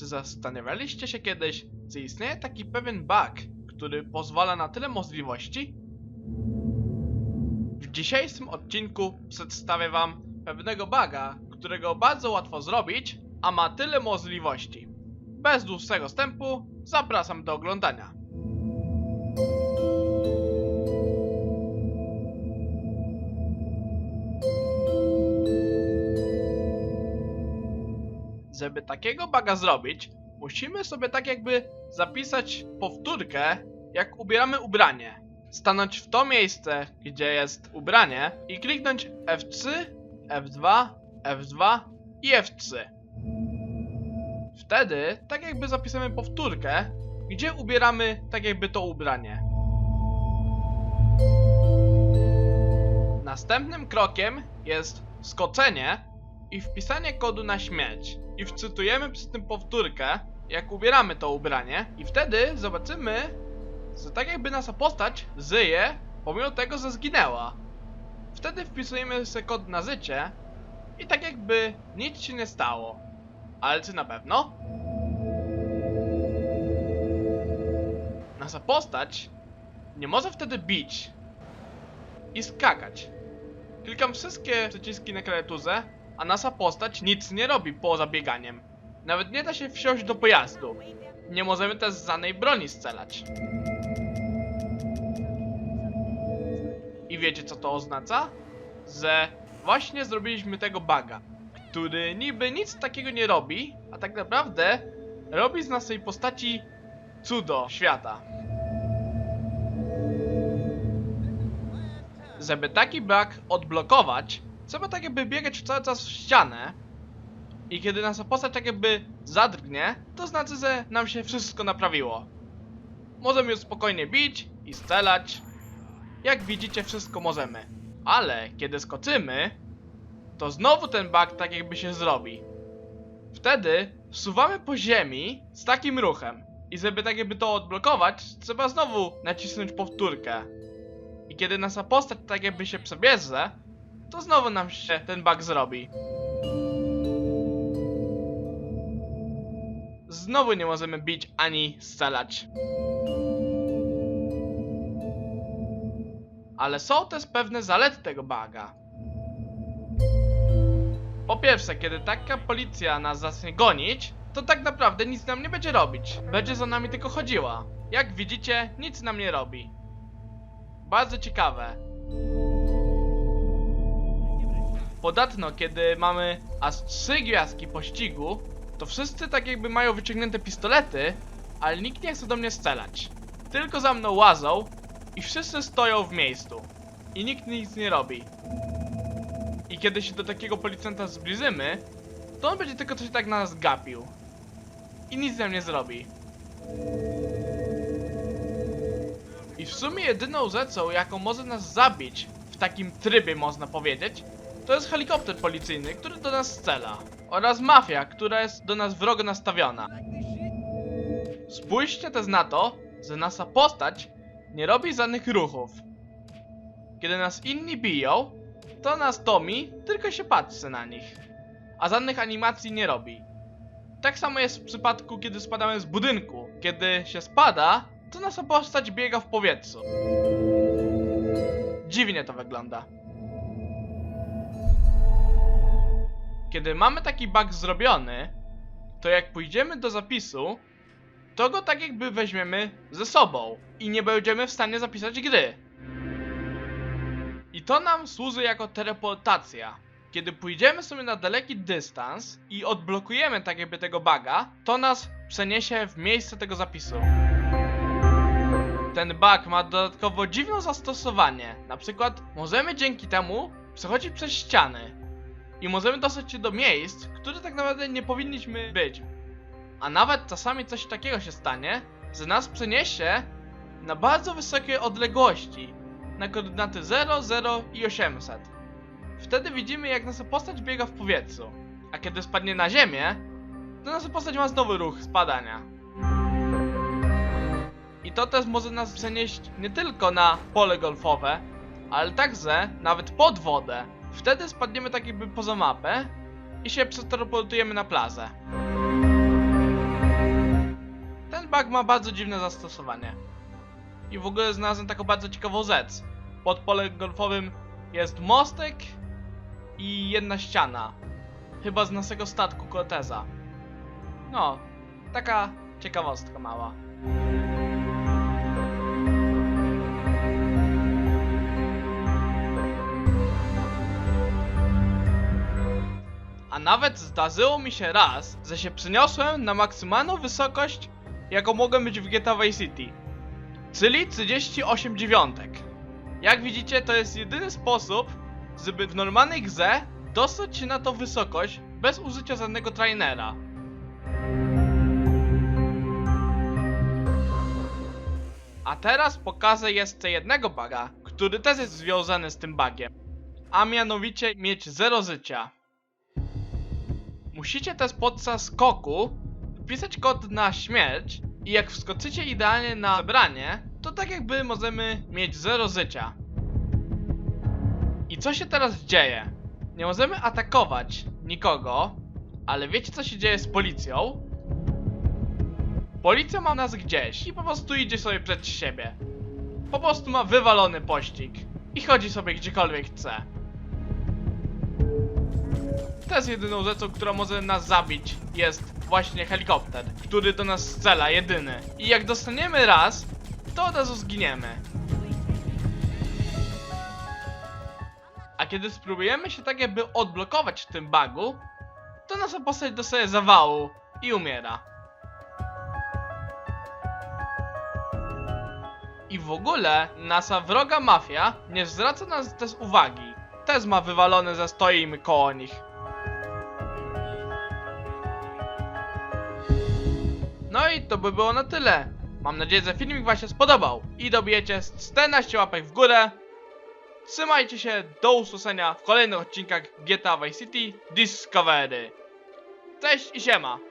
Czy zastanawialiście się kiedyś, czy istnieje taki pewien bug, który pozwala na tyle możliwości? W dzisiejszym odcinku przedstawię wam pewnego buga, którego bardzo łatwo zrobić, a ma tyle możliwości. Bez dłuższego wstępu, zapraszam do oglądania. Żeby takiego baga zrobić, musimy sobie tak jakby zapisać powtórkę, jak ubieramy ubranie. Stanąć w to miejsce, gdzie jest ubranie i kliknąć F3, F2, F2 i F3. Wtedy tak jakby zapisamy powtórkę, gdzie ubieramy tak jakby to ubranie. Następnym krokiem jest skoczenie i wpisanie kodu na śmierć. I wczytujemy przy tym powtórkę, jak ubieramy to ubranie i wtedy zobaczymy, że tak jakby nasza postać żyje, pomimo tego, że zginęła. Wtedy wpisujemy sobie kod na życie i tak jakby nic się nie stało. Ale czy na pewno? Nasza postać nie może wtedy bić i skakać. Klikam wszystkie przyciski na klawiaturze, a nasza postać nic nie robi poza bieganiem. Nawet nie da się wsiąść do pojazdu. Nie możemy też z żadnej broni strzelać. I wiecie co to oznacza? Że właśnie zrobiliśmy tego baga, który niby nic takiego nie robi, a tak naprawdę robi z naszej postaci cudo świata. Żeby taki bug odblokować, trzeba tak jakby biegać cały czas w ścianę i kiedy nasza postać tak jakby zadrgnie, to znaczy, że nam się wszystko naprawiło. Możemy już spokojnie bić i strzelać. Jak widzicie, wszystko możemy. Ale kiedy skoczymy, to znowu ten bug tak jakby się zrobi. Wtedy wsuwamy po ziemi z takim ruchem. I żeby tak jakby to odblokować, trzeba znowu nacisnąć powtórkę. I kiedy nasza postać tak jakby się przebierze, to znowu nam się ten bug zrobi. Znowu nie możemy bić ani strzelać. Ale są też pewne zalety tego buga. Po pierwsze, kiedy taka policja nas zacznie gonić, to tak naprawdę nic nam nie będzie robić. Będzie za nami tylko chodziła. Jak widzicie, nic nam nie robi. Bardzo ciekawe. Podatno, kiedy mamy aż trzy gwiazdki pościgu, to wszyscy tak jakby mają wyciągnięte pistolety, ale nikt nie chce do mnie strzelać. Tylko za mną łazą i wszyscy stoją w miejscu. I nikt nic nie robi. I kiedy się do takiego policjanta zbliżymy, to on będzie tylko coś tak na nas gapił. I nic nam nie zrobi. I w sumie jedyną rzeczą, jaką może nas zabić, w takim trybie można powiedzieć, to jest helikopter policyjny, który do nas strzela. Oraz mafia, która jest do nas wrogo nastawiona. Spójrzcie też na to, że nasza postać nie robi żadnych ruchów. Kiedy nas inni biją, to nas Tommy tylko się patrzy na nich. A żadnych animacji nie robi. Tak samo jest w przypadku, kiedy spadamy z budynku. Kiedy się spada, to nasza postać biega w powietrzu. Dziwnie to wygląda. Kiedy mamy taki bug zrobiony, to jak pójdziemy do zapisu, to go tak jakby weźmiemy ze sobą i nie będziemy w stanie zapisać gry. I to nam służy jako teleportacja. Kiedy pójdziemy sobie na daleki dystans i odblokujemy tak jakby tego buga, to nas przeniesie w miejsce tego zapisu. Ten bug ma dodatkowo dziwne zastosowanie. Na przykład możemy dzięki temu przechodzić przez ściany i możemy dostać się do miejsc, które tak naprawdę nie powinniśmy być. A nawet czasami coś takiego się stanie, że nas przeniesie na bardzo wysokie odległości, na koordynaty 0, 0 i 800. Wtedy widzimy jak nasza postać biega w powietrzu, a kiedy spadnie na ziemię, to nasza postać ma znowu ruch spadania. I to też może nas przenieść nie tylko na pole golfowe, ale także nawet pod wodę. Wtedy spadniemy tak jakby poza mapę i się przeteleportujemy na plazę. bug ma bardzo dziwne zastosowanie. I w ogóle znalazłem taką bardzo ciekawą rzecz. Pod polem golfowym jest mostek i jedna ściana. Chyba z naszego statku Corteza. No, taka ciekawostka mała. Nawet zdarzyło mi się raz, że się przeniosłem na maksymalną wysokość, jaką mogłem być w GTA Vice City. Czyli 38 dziewiątek. Jak widzicie, to jest jedyny sposób, żeby w normalnej grze dostać się na tą wysokość bez użycia żadnego trainera. A teraz pokażę jeszcze jednego buga, który też jest związany z tym bugiem. A mianowicie mieć 0 życia. Musicie też podczas skoku wpisać kod na śmierć i jak wskoczycie idealnie na zebranie, to tak jakby możemy mieć 0 życia. I co się teraz dzieje? Nie możemy atakować nikogo, ale wiecie co się dzieje z policją? Policja ma nas gdzieś i po prostu idzie sobie przed siebie. Po prostu ma wywalony pościg i chodzi sobie gdziekolwiek chce. Teraz jedyną rzeczą, która może nas zabić jest właśnie helikopter, który do nas strzela, jedyny. I jak dostaniemy raz, to od razu zginiemy. A kiedy spróbujemy się tak jakby odblokować w tym bugu, to nasza postać dostaje zawału i umiera. I w ogóle nasza wroga mafia nie zwraca nas też uwagi. Też ma wywalone, że stoimy koło nich. I to by było na tyle. Mam nadzieję, że filmik wam się spodobał i dobijecie 14 łapek w górę. Trzymajcie się, do usłyszenia w kolejnych odcinkach GTA Vice City Discovery. Cześć i siema!